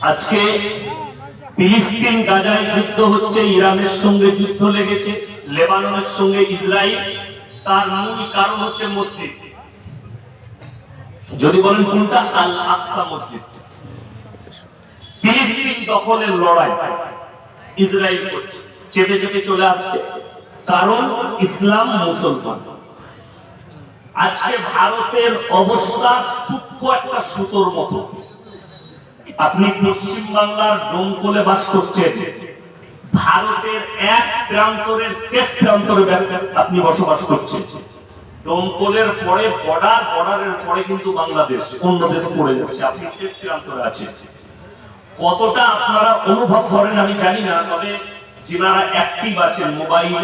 আজকে ফিলিস্তিন গাজায় যুদ্ধ হচ্ছে, ইরানের সঙ্গে যুদ্ধ লেগেছে, লেবাননের সঙ্গে ইসরায়েল, তার মূল কারণ হচ্ছে মসজিদ। যদি বলেন কোনটা? আল আকসা মসজিদ। ফিলিস্তিন দখলের লড়াই ইসরায়েল করছে, চেপে চেপে চলে আসছে, কারণ ইসলাম মুসলমান। আজকে ভারতের অবস্থা সূক্ষ্ম একটা সুতোর মতো। আপনি পশ্চিম বাংলার ডোমকলে বাস করছেন। ভারতের এক প্রান্তরের শেষ প্রান্তরে আপনি বসবাস করছেন। ডোমকলের পরে বর্ডার, বর্ডারের পরে কিন্তু বাংলাদেশ, অন্য দেশ পড়ে যাচ্ছে। আপনি শেষ প্রান্তরে আছেন। কতটা আপনারা অনুভব করেন আমি জানি না, তবে যারা অ্যাক্টিভ আছেন মোবাইলে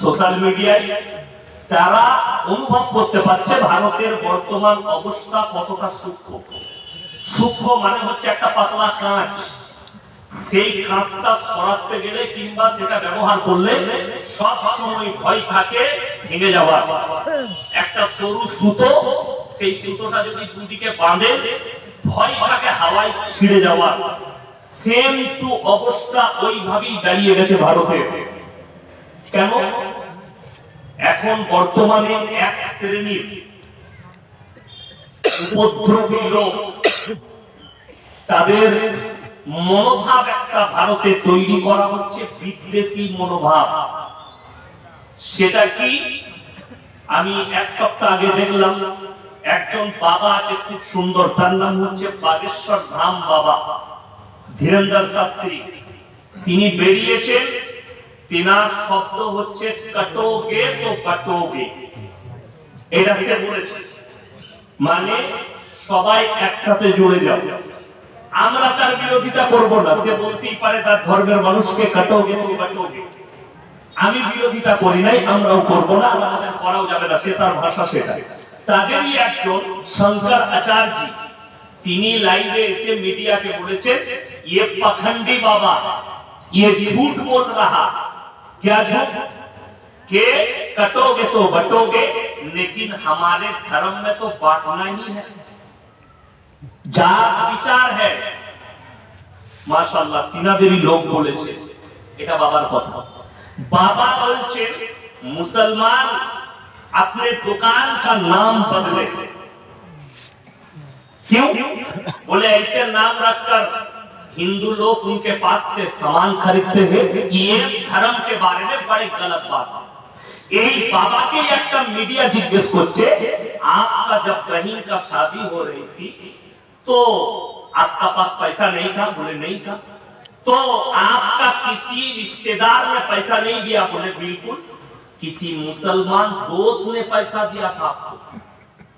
সোশ্যাল মিডিয়ায় তারা অনুভব করতে পারছে ভারতের বর্তমান অবস্থা কতটা সূক্ষ্ম। সূক্ষ্ম মানে হচ্ছে একটা পাতলা কাঁচ। সেই কাঁচটা সরাতে গেলে কিংবা সেটা ব্যবহার করলে সব সময় ভয় থাকে, ভেঙে যাওয়ার একটা সরু সুতো, সেই সুতোটা যদি দুদিকে বাঁধে, ভয় থাকে হাওয়ায় ছিঁড়ে যাওয়ার সেম টু অবস্থা ওইভাবেই দাঁড়িয়ে গেছে ভারতে। কেন? এখন বর্তমানে এক শ্রেণির উপদ্রবী লোক তাদের মনোভাব একটা ভারতে তৈরি করা হচ্ছে বিদ্বেষী মনোভাব। সেটা কি? আমি এক সপ্তাহ আগে দেখলাম, একজন বাবা আছে, খুব সুন্দর, তার নাম হচ্ছে বাগেশ্বর ধাম বাবা, ধীরেন্দ্র শাস্ত্রী। তিনি বেরিয়েছেন, তিনার শব্দ হচ্ছে কাটোগে তো কাটোগে। এটা সে বলেছে। মানে সবাই একসাথে জুড়ে যাও। আমরা তার বিরোধিতা করব না সে বলতেই পারে তার ধর্মের মানুষকে কাটোগে তুমি কাটোগে আমি বিরোধিতা করি নাই আমরাও করব না আমাদের করাও যাবে না সে তার ভাষা সেটা তাদেরই একজন শঙ্কর আচার্য তিনি লাইভে এসে মিডিয়াকে বলেছে ये पखंडी बाबा ये झूठ बोल रहा क्या झूठ के कटोगे तो बटोगे लेकिन हमारे धर्म में तो बांटना ही है যার বিচার হ্যাঁ। মাশাল্লাহ তিনাদেরই লোক বলেছে। এটা বাবার কথা। বাবা বলছে, মুসলমান अपने दुकान का नाम बदले क्यों बोले ऐसे नाम रखकर हिंदू लोग उनके पास से सामान खरीदते हैं ये धर्म के बारे में बड़े गलत बात है এই বাবাকে একটা মিডিয়া জিজ্ঞেস করছে আপনার জব রহিম কা শাদী হো রহি থি? तो आपका पास पैसा नहीं था बोले नहीं था तो आपका किसी रिश्तेदार ने पैसा नहीं दिया बोले बिल्कुल किसी मुसलमान दोस्त ने पैसा दिया था आपको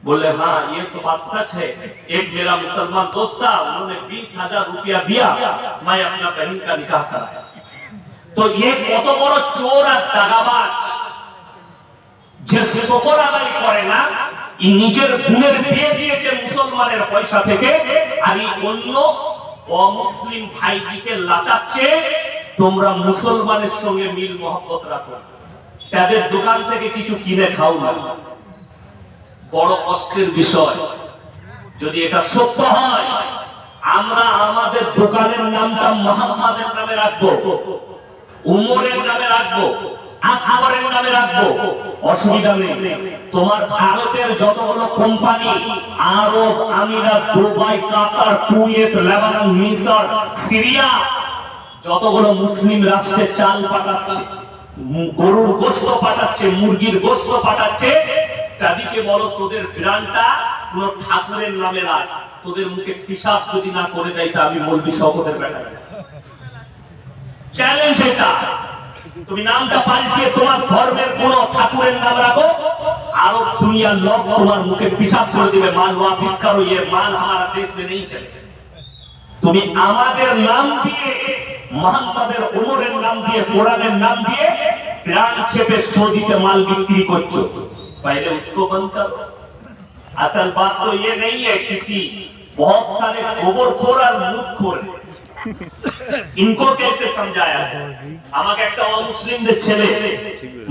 बोले हाँ ये तो बात सच है एक मेरा मुसलमान दोस्त था उन्होंने बीस हजार रुपया दिया मैं अपना बहन का निकाह कराया तो ये কত বড় চোর আর দাগাবাজ যে শকর আদায় করে না ই নিজের গুণের বিয়ে দিয়েছে মুসলমানের পয়সা থেকে, আর অন্য অমুসলিম ভাইদিকে লাচাচ্ছে, তোমরা মুসলমানের সঙ্গে মিল মহব্বত রাখো। তাদের দোকান থেকে কিছু কিনে খাও না। বড় কষ্টের বিষয়। যদি এটা সত্য হয়, আমরা আমাদের দোকানের নামটা মোহাম্মদের নামে রাখব, উমরের নামে রাখব। আকবরের নামে রাখব। অসুবিধা নেই। তোমার ভারতের যতগুলো কোম্পানি, আরব, আমিরাত, দুবাই, কাতার, কুয়েত, লেবানন, মিশর, সিরিয়া, যতগুলো মুসলিম রাষ্ট্রে চাল পাঠাচ্ছে গরুর গোশত পাঠাচ্ছে, মুরগির গোশত পাঠাচ্ছে, তাদেরকে বলো তোদের ব্রান্ডটা কোন ঠাকুরের নামে রাখ। তোদের মুখে পিসাব যদি না করে দেয় তা আমি মলবি বেটা চ্যালেঞ্জ এটা। তুমি নামটা পাল্টিয়ে তোমার ধর্মের কোন ঠাকুরের নাম রাখো আরব দুনিয়ার লোক তোমার মুখে পিসাব করে দিবে মাল ওয়াপিস করো ये माल हमारा देश में नहीं चले তুমি আমাদের নাম দিয়ে মোহাম্মদের উমরের নাম দিয়ে কোরআনের নাম দিয়ে প্রাণ ছেপে সৌদিতে মাল বিক্রি করছো पहले उसको बंद करो असल बात तो ये नहीं है किसी बहुत सारे गोबरखोर और मुदखोर ইনকো কেসে সমঝায়া আমাকে একটা অমুসলিমদের ছেলে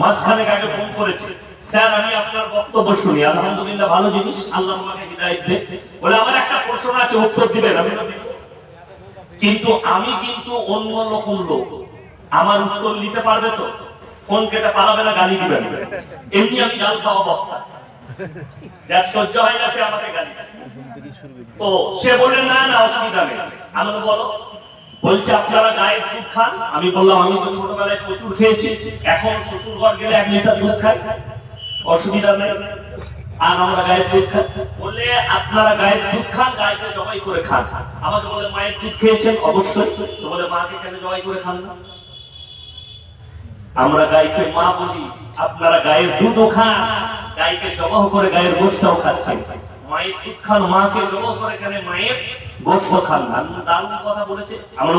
মাসখানেক আগে ফোন করেছে, স্যার, আমি আপনার বক্তব্য শুনি। আলহামদুলিল্লাহ, ভালো জিনিস। আল্লাহ আমাকে হিদায়াত দে বলে, আমার একটা প্রশ্ন আছে, উত্তর দিবেন, আমি কিন্তু আমি কিন্তু অন্য রকম লোক। আমার উত্তর নিতে পারবে তো? ফোন কেটে পালাবে না, গালি দিবে না এমনি আমি গাল খাওয়া বক্তা। যার সহ্য হয় না, সে আমাকে গালি। তো সে বললেন না না, অসুবিধা নেই। আমি বলো বলছে, আপনারা গায়ের দুধ খান। আমি বললাম, আমি তো ছোটবেলায় প্রচুর খেয়েছি, এখন শ্বশুর ঘর গেলে এক লিটার দুধ খাই। অসুবিধা নেই, আর আমরা গায়ের দুধ খাই। আপনারা গায়ের দুধ খান, গায়েকে জবাই করে খান। আমাকে বলে, মায়ের দুধ খেয়েছেন? অবশ্যই। বলে, মাকে কেন জবাই করে খান না? আমরা গাইকে মা বলি, আপনারা গায়ের দুধও খান গাইকে জবাহ করে গায়ের গোষ্ঠটাও খাচ্ছেন। মায়ের দুধ খান, মাকে জবাহ করে কেন? মায়ের গোষ্ঠ খান দারুণ কথা বলেছে। আমরা